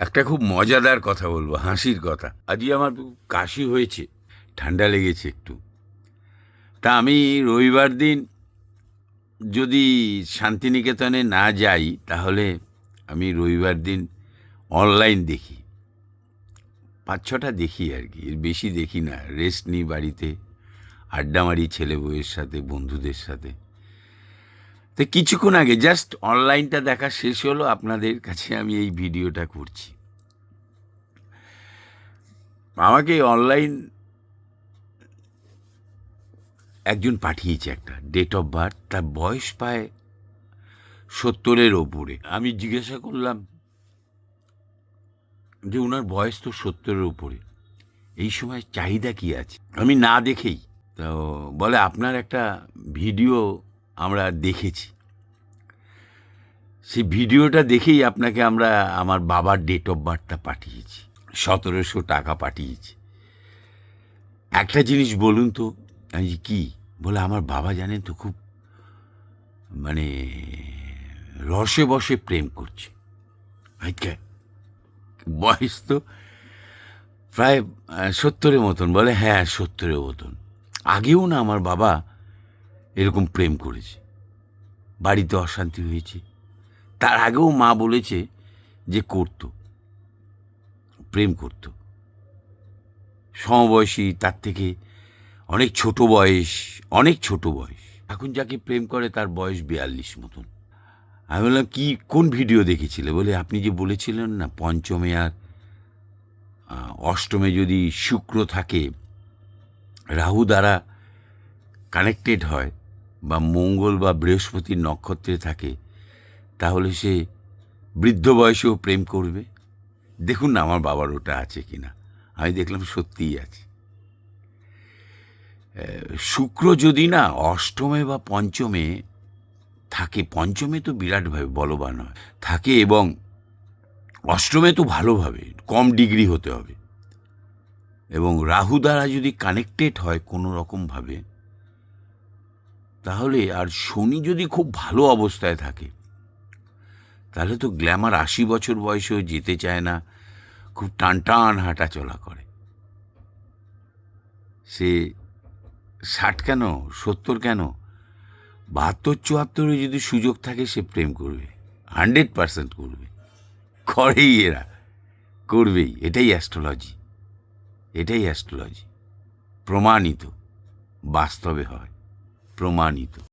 একটা খুব মজাদার কথা বলব, হাসির কথা। আজই আমার কাশি হয়েছে, ঠান্ডা লেগেছে একটু। তা আমি রবিবার দিন যদি শান্তিনিকেতনে না যাই, তাহলে আমি রবিবার দিন অনলাইন দেখি। পাঁচ ছটা দেখি আর কি, এর বেশি দেখি না। রেস্ট নিই বাড়িতে, আড্ডা মারি ছেলে বউয়ের সাথে, বন্ধুদের সাথে। তো কিছুক্ষণ আগে জাস্ট অনলাইনটা দেখা শেষ হলো, আপনাদের কাছে আমি এই ভিডিওটা করছি। আমাকে অনলাইন একজন পাঠিয়েছে একটা ডেট অফ বার্থ তার বয়স পায় সত্তরের ওপরে। আমি জিজ্ঞাসা করলাম যে ওনার বয়স তো সত্তরের উপরে এই সময় চাহিদা কি আছে? আমি না দেখেই, তো বলে, আপনার একটা ভিডিও আমরা দেখেছি। সেই ভিডিওটা দেখেই আপনাকে আমরা আমার বাবার ডেট অফ বার্থটা পাঠিয়েছি। সতেরোশো টাকা পাঠিয়েছি। একটা জিনিস বলুন তো, আমি কি? বলে, আমার বাবা জানেন তো, খুব মানে রসে বসে প্রেম করছে। আজকে বয়স তো প্রায় সত্তরের মতন। বলে হ্যাঁ সত্তরের মতন। আগেও না আমার বাবা এরকম প্রেম করেছে। বাড়িতে অশান্তি হয়েছে। তার আগেও মা বলেছে যে করতো, প্রেম করত। সমবয়সী, তার থেকে অনেক ছোট বয়স, অনেক ছোট বয়স। এখন যাকে প্রেম করে তার বয়স বিয়াল্লিশ মতন। আমি বললাম, কি, কোন ভিডিও দেখেছিলে? বলে, আপনি যে বলেছিলেন না, পঞ্চমে আর অষ্টমে যদি শুক্র থাকে, রাহু দ্বারা কানেক্টেড হয় বা মঙ্গল বা বৃহস্পতির নক্ষত্রে থাকে, তাহলে সে বৃদ্ধ বয়সেও প্রেম করবে? দেখুন না আমার বাবার ওটা আছে কিনা। আমি দেখলাম সত্যিই আছে। শুক্র যদি না অষ্টমে বা পঞ্চমে থাকে, পঞ্চমে তো বিরাটভাবে বলবান হয়। থাকে এবং অষ্টমে তো ভালোভাবে, কম ডিগ্রি হতে হবে। এবং রাহু দ্বারা যদি কানেক্টেড হয় কোনো রকমভাবে তাহলে আর শনি যদি খুব ভালো অবস্থায় থাকে, তাহলে তো গ্ল্যামার আশি বছর বয়সেও যেতে চায় না, খুব টান টান হাঁটা চলা করে। সে ষাট কেন, সত্তর কেন, বাহাত্তর, চুয়াত্তরে যদি সুযোগ থাকে সে প্রেম করবে, হান্ড্রেড পার্সেন্ট করবে। করেই এরা, করবেই, এটাই অ্যাস্ট্রোলজি এটাই অ্যাস্ট্রোলজি, প্রমাণিত, বাস্তবে হয়। প্রমাণিত।